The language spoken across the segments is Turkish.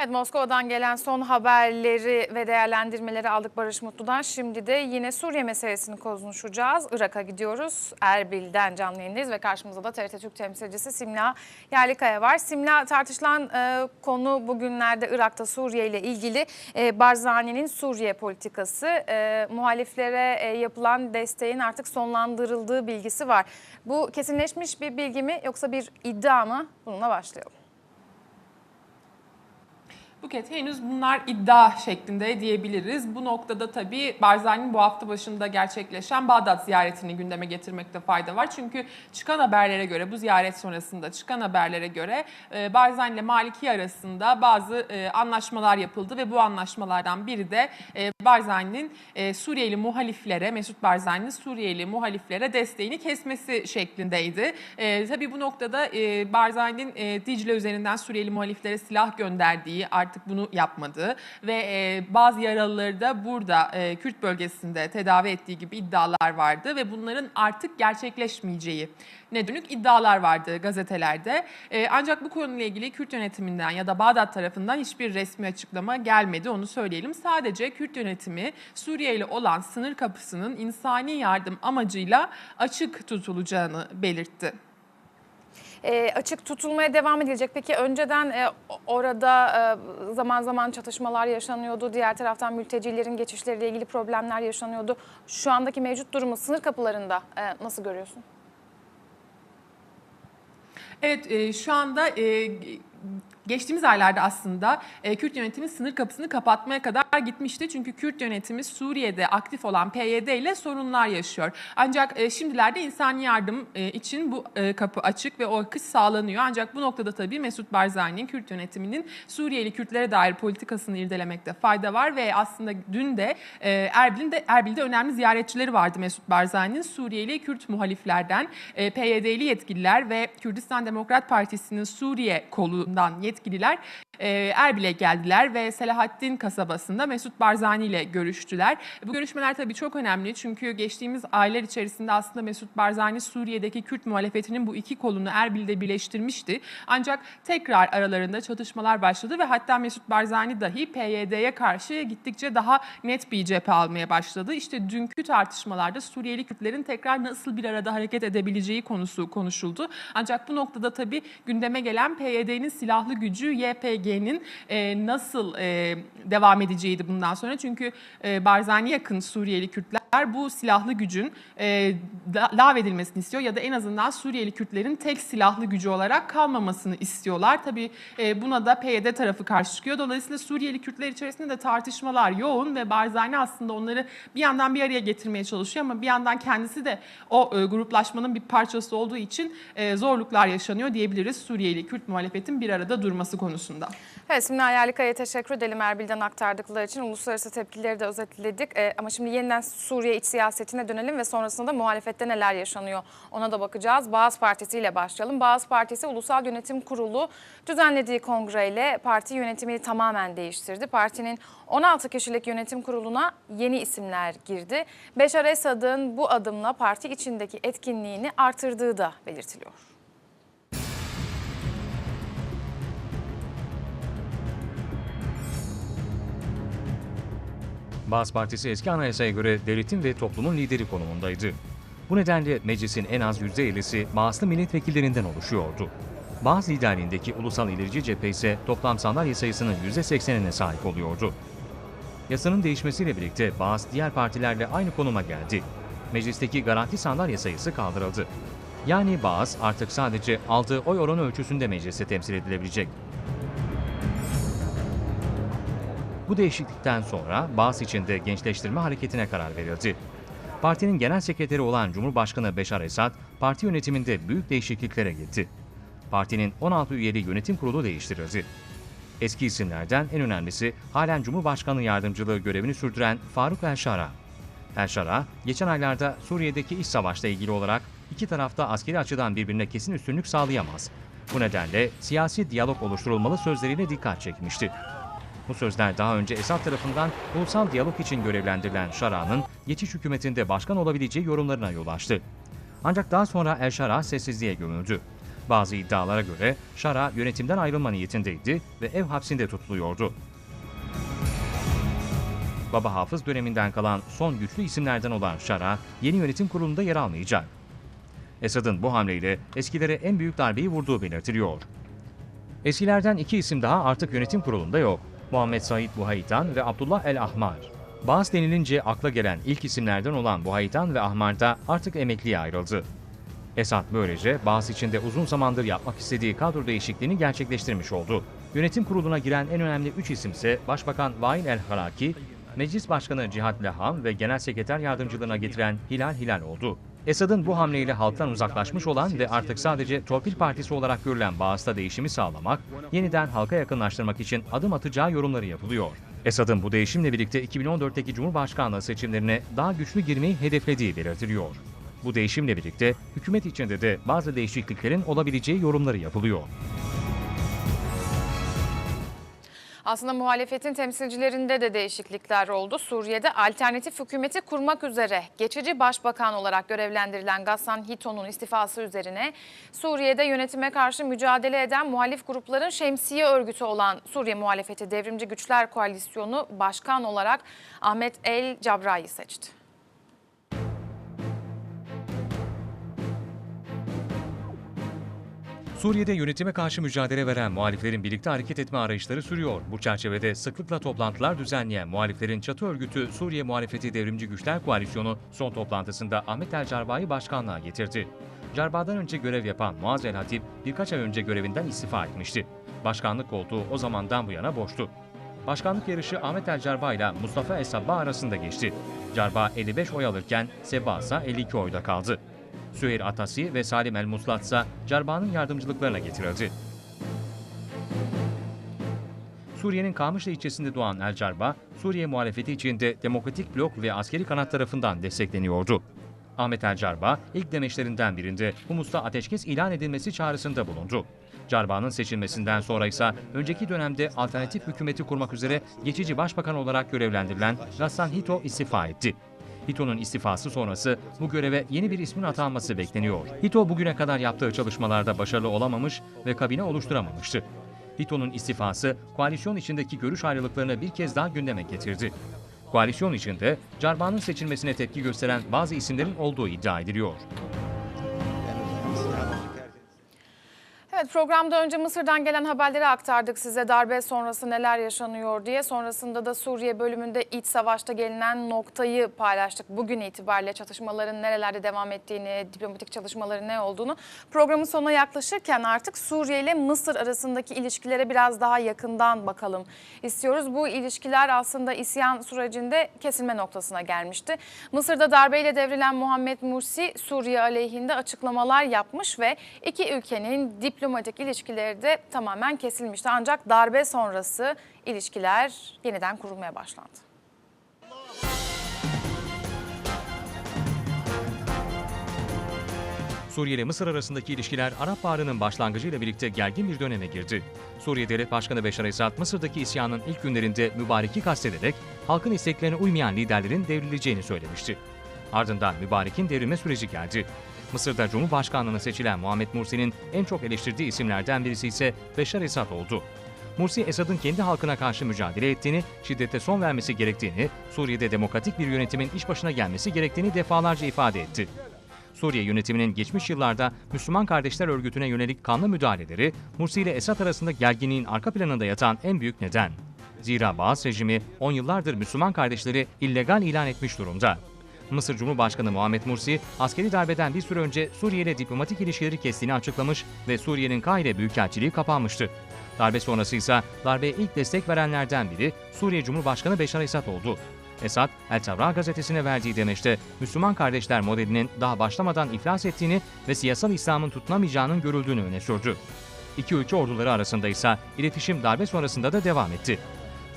Evet Moskova'dan gelen son haberleri ve değerlendirmeleri aldık Barış Mutlu'dan. Şimdi de yine Suriye meselesini konuşacağız. Irak'a gidiyoruz. Erbil'den canlı yayındayız ve karşımızda da TRT Türk temsilcisi Simla Yerlikaya var. Simla tartışılan e, konu bugünlerde Irak'ta Suriye ile ilgili e, Barzani'nin Suriye politikası. E, muhaliflere e, yapılan desteğin artık sonlandırıldığı bilgisi var. Bu kesinleşmiş bir bilgi mi yoksa bir iddia mı? Bununla başlayalım. Buket henüz bunlar iddia şeklinde diyebiliriz. Bu noktada tabii Barzani'nin bu hafta başında gerçekleşen Bağdat ziyaretini gündeme getirmekte fayda var. Çünkü çıkan haberlere göre bu ziyaret sonrasında çıkan haberlere göre e, Barzani ile Maliki arasında bazı e, anlaşmalar yapıldı ve bu anlaşmalardan biri de e, Barzani'nin Suriyeli muhaliflere, Mesut Barzani'nin Suriyeli muhaliflere desteğini kesmesi şeklindeydi. Tabii bu noktada Barzani'nin Dicle üzerinden Suriyeli muhaliflere silah gönderdiği, artık bunu yapmadığı ve e, bazı yaralıları da burada e, Kürt bölgesinde tedavi ettiği gibi iddialar vardı ve bunların artık gerçekleşmeyeceği ne dönük iddialar vardı gazetelerde. E, ancak bu konuyla ilgili Kürt yönetiminden ya da Bağdat tarafından hiçbir resmi açıklama gelmedi onu söyleyelim. Sadece Kürt yönetimi Suriye ile olan sınır kapısının insani yardım amacıyla açık tutulacağını belirtti. E, açık tutulmaya devam edilecek. Peki önceden e, orada e, zaman zaman çatışmalar yaşanıyordu. Diğer taraftan mültecilerin geçişleriyle ilgili problemler yaşanıyordu. Şu andaki mevcut durumu sınır kapılarında e, nasıl görüyorsun? Evet e, şu anda e, geçtiğimiz aylarda aslında e, Kürt yönetimi sınır kapısını kapatmaya kadar gitmişti. Çünkü Kürt yönetimi Suriye'de aktif olan PYD ile sorunlar yaşıyor. Ancak e, şimdilerde insani yardım e, için bu e, kapı açık ve o akış sağlanıyor. Ancak bu noktada tabii Mesut Barzani'nin Kürt yönetiminin Suriyeli Kürtlere dair politikasını irdelemekte fayda var ve aslında dün de e, Erbil'in de Erbil'de önemli ziyaretçileri vardı Mesut Barzani'nin Suriyeli Kürt muhaliflerden e, PYD'li yetkililer ve Kürdistan Demokrat Partisi'nin Suriye kolundan yetkililer e, Erbil'e geldiler ve Selahattin kasabasında Mesut Barzani ile görüştüler. Bu görüşmeler tabii çok önemli çünkü geçtiğimiz aylar içerisinde aslında Mesut Barzani Suriye'deki Kürt muhalefetinin bu iki kolunu Erbil'de birleştirmişti. Ancak tekrar aralarında çatışmalar başladı ve hatta Mesut Barzani dahi PYD'ye karşı gittikçe daha net bir cephe almaya başladı. İşte dünkü tartışmalarda Suriyeli Kürtlerin tekrar nasıl bir arada hareket edebileceği konusu konuşuldu. Ancak bu noktada tabii gündeme gelen PYD'nin silahlı gücü YPG'nin e, nasıl e, devam edeceğiydi bundan sonra. Çünkü e, Barzani yakın Suriyeli Kürtler bu silahlı gücün e, lağvedilmesini istiyor ya da en azından Suriyeli Kürtlerin tek silahlı gücü olarak kalmamasını istiyorlar. Tabii e, buna da PYD tarafı karşı çıkıyor. Dolayısıyla Suriyeli Kürtler içerisinde de tartışmalar yoğun ve Barzani aslında onları bir yandan bir araya getirmeye çalışıyor ama bir yandan kendisi de o e, gruplaşmanın bir parçası olduğu için e, zorluklar yaşanıyor diyebiliriz Suriyeli Kürt muhalefetin bir arada durması konusunda. Evet Simla Yerlikaya'ya teşekkür edelim Erbil'den aktardıkları için. Uluslararası tepkileri de özetledik. E, ama şimdi yeniden Suriye iç siyasetine dönelim ve sonrasında da muhalefette neler yaşanıyor ona da bakacağız. Bağız Partisi ile başlayalım. Bağız Partisi Ulusal Yönetim Kurulu düzenlediği kongreyle parti yönetimini tamamen değiştirdi. Partinin 16 kişilik yönetim kuruluna yeni isimler girdi. Beşar Esad'ın bu adımla parti içindeki etkinliğini artırdığı da belirtiliyor. Baas Partisi eski anayasaya göre devletin ve toplumun lideri konumundaydı. Bu nedenle meclisin en az %50'si Baaslı milletvekillerinden oluşuyordu. Baas liderliğindeki Ulusal İlerici Cephe ise toplam sandalye sayısının %80'ine sahip oluyordu. Yasanın değişmesiyle birlikte Baas diğer partilerle aynı konuma geldi. Meclisteki garanti sandalye sayısı kaldırıldı. Yani Baas artık sadece aldığı oy oranı ölçüsünde mecliste temsil edilebilecek. Bu değişiklikten sonra Bağız içinde gençleştirme hareketine karar verildi. Partinin genel sekreteri olan Cumhurbaşkanı Beşar Esad, parti yönetiminde büyük değişikliklere gitti. Partinin 16 üyeli yönetim kurulu değiştirildi. Eski isimlerden en önemlisi halen Cumhurbaşkanı yardımcılığı görevini sürdüren Faruk El-Şara. El-Şara, geçen aylarda Suriye'deki iç savaşla ilgili olarak iki tarafta askeri açıdan birbirine kesin üstünlük sağlayamaz. Bu nedenle siyasi diyalog oluşturulmalı sözleriyle dikkat çekmişti. Bu sözler daha önce Esad tarafından ulusal diyalog için görevlendirilen Şara'nın geçiş hükümetinde başkan olabileceği yorumlarına yol açtı. Ancak daha sonra El Şara sessizliğe gömüldü. Bazı iddialara göre Şara yönetimden ayrılma niyetindeydi ve ev hapsinde tutuluyordu. Baba Hafız döneminden kalan son güçlü isimlerden olan Şara, yeni yönetim kurulunda yer almayacak. Esad'ın bu hamleyle eskilere en büyük darbeyi vurduğu belirtiliyor. Eskilerden iki isim daha artık yönetim kurulunda yok. Muhammed Said Buhaytan ve Abdullah El Ahmar. Bağız denilince akla gelen ilk isimlerden olan Buhaytan ve Ahmar da artık emekliye ayrıldı. Esad böylece Bağız içinde uzun zamandır yapmak istediği kadro değişikliğini gerçekleştirmiş oldu. Yönetim kuruluna giren en önemli üç isim ise Başbakan Vail El Haraki, Meclis Başkanı Cihat Leham ve Genel Sekreter Yardımcılığına getiren Hilal Hilal oldu. Esad'ın bu hamleyle halktan uzaklaşmış olan ve artık sadece torpil partisi olarak görülen Bağız'da değişimi sağlamak, yeniden halka yakınlaştırmak için adım atacağı yorumları yapılıyor. Esad'ın bu değişimle birlikte 2014'teki Cumhurbaşkanlığı seçimlerine daha güçlü girmeyi hedeflediği belirtiliyor. Bu değişimle birlikte hükümet içinde de bazı değişikliklerin olabileceği yorumları yapılıyor. Aslında muhalefetin temsilcilerinde de değişiklikler oldu. Suriye'de alternatif hükümeti kurmak üzere geçici başbakan olarak görevlendirilen Gassan Hito'nun istifası üzerine Suriye'de yönetime karşı mücadele eden muhalif grupların şemsiye örgütü olan Suriye Muhalefeti Devrimci Güçler Koalisyonu başkan olarak Ahmet El Cabra'yı seçti. Suriye'de yönetime karşı mücadele veren muhaliflerin birlikte hareket etme arayışları sürüyor. Bu çerçevede sıklıkla toplantılar düzenleyen muhaliflerin çatı örgütü Suriye Muhalefeti Devrimci Güçler Koalisyonu son toplantısında Ahmet El Carba'yı başkanlığa getirdi. Carba'dan önce görev yapan Muaz El Hatip birkaç ay önce görevinden istifa etmişti. Başkanlık koltuğu o zamandan bu yana boştu. Başkanlık yarışı Ahmet El Carba ile Mustafa El Sabba arasında geçti. Carba 55 oy alırken Sebba ise 52 oyda kaldı. Süheyr Atasi ve Salim El Muslat ise Carba'nın yardımcılıklarına getirildi. Suriye'nin Kamışlı ilçesinde doğan El Carba, Suriye muhalefeti içinde Demokratik Blok ve askeri kanat tarafından destekleniyordu. Ahmet El Carba, ilk demeçlerinden birinde Humus'ta ateşkes ilan edilmesi çağrısında bulundu. Carba'nın seçilmesinden sonra ise önceki dönemde alternatif hükümeti kurmak üzere geçici başbakan olarak görevlendirilen Gassan Hito istifa etti. Hito'nun istifası sonrası bu göreve yeni bir ismin atanması bekleniyor. Hito bugüne kadar yaptığı çalışmalarda başarılı olamamış ve kabine oluşturamamıştı. Hito'nun istifası koalisyon içindeki görüş ayrılıklarını bir kez daha gündeme getirdi. Koalisyon içinde Carba'nın seçilmesine tepki gösteren bazı isimlerin olduğu iddia ediliyor. Evet programda önce Mısır'dan gelen haberleri aktardık size darbe sonrası neler yaşanıyor diye. Sonrasında da Suriye bölümünde iç savaşta gelinen noktayı paylaştık. Bugün itibariyle çatışmaların nerelerde devam ettiğini, diplomatik çalışmaların ne olduğunu. Programın sonuna yaklaşırken artık Suriye ile Mısır arasındaki ilişkilere biraz daha yakından bakalım istiyoruz. Bu ilişkiler aslında isyan sürecinde kesilme noktasına gelmişti. Mısır'da darbeyle devrilen Muhammed Mursi Suriye aleyhinde açıklamalar yapmış ve iki ülkenin diplomatik ilişkileri de tamamen kesilmişti. Ancak darbe sonrası ilişkiler yeniden kurulmaya başlandı. Suriye ile Mısır arasındaki ilişkiler Arap Baharı'nın başlangıcıyla birlikte gergin bir döneme girdi. Suriye Devlet Başkanı Beşar Esad, Mısır'daki isyanın ilk günlerinde mübareki kastederek halkın isteklerine uymayan liderlerin devrileceğini söylemişti. Ardından mübarekin devrilme süreci geldi. Mısır'da Cumhurbaşkanlığına seçilen Muhammed Mursi'nin en çok eleştirdiği isimlerden birisi ise Beşar Esad oldu. Mursi, Esad'ın kendi halkına karşı mücadele ettiğini, şiddete son vermesi gerektiğini, Suriye'de demokratik bir yönetimin iş başına gelmesi gerektiğini defalarca ifade etti. Suriye yönetiminin geçmiş yıllarda Müslüman Kardeşler Örgütü'ne yönelik kanlı müdahaleleri, Mursi ile Esad arasında gerginliğin arka planında yatan en büyük neden. Zira Baas rejimi 10 yıllardır Müslüman kardeşleri illegal ilan etmiş durumda. Mısır Cumhurbaşkanı Muhammed Mursi, askeri darbeden bir süre önce Suriye ile diplomatik ilişkileri kestiğini açıklamış ve Suriye'nin Kahire Büyükelçiliği kapanmıştı. Darbe sonrası ise darbeye ilk destek verenlerden biri Suriye Cumhurbaşkanı Beşar Esad oldu. Esad, El Tabra gazetesine verdiği demeçte Müslüman kardeşler modelinin daha başlamadan iflas ettiğini ve siyasal İslam'ın tutunamayacağının görüldüğünü öne sürdü. İki ülke orduları arasında ise iletişim darbe sonrasında da devam etti.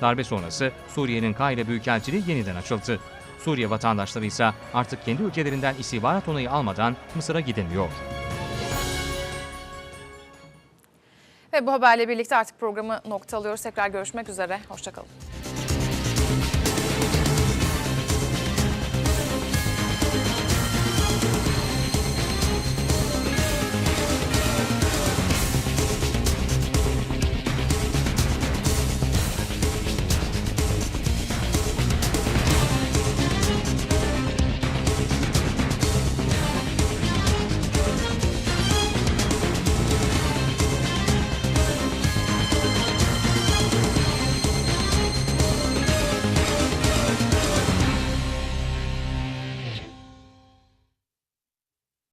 Darbe sonrası Suriye'nin Kahire Büyükelçiliği yeniden açıldı. Suriye vatandaşları ise artık kendi ülkelerinden istihbarat onayı almadan Mısır'a gidemiyor. Ve bu haberle birlikte artık programı noktalıyoruz. Tekrar görüşmek üzere. Hoşçakalın.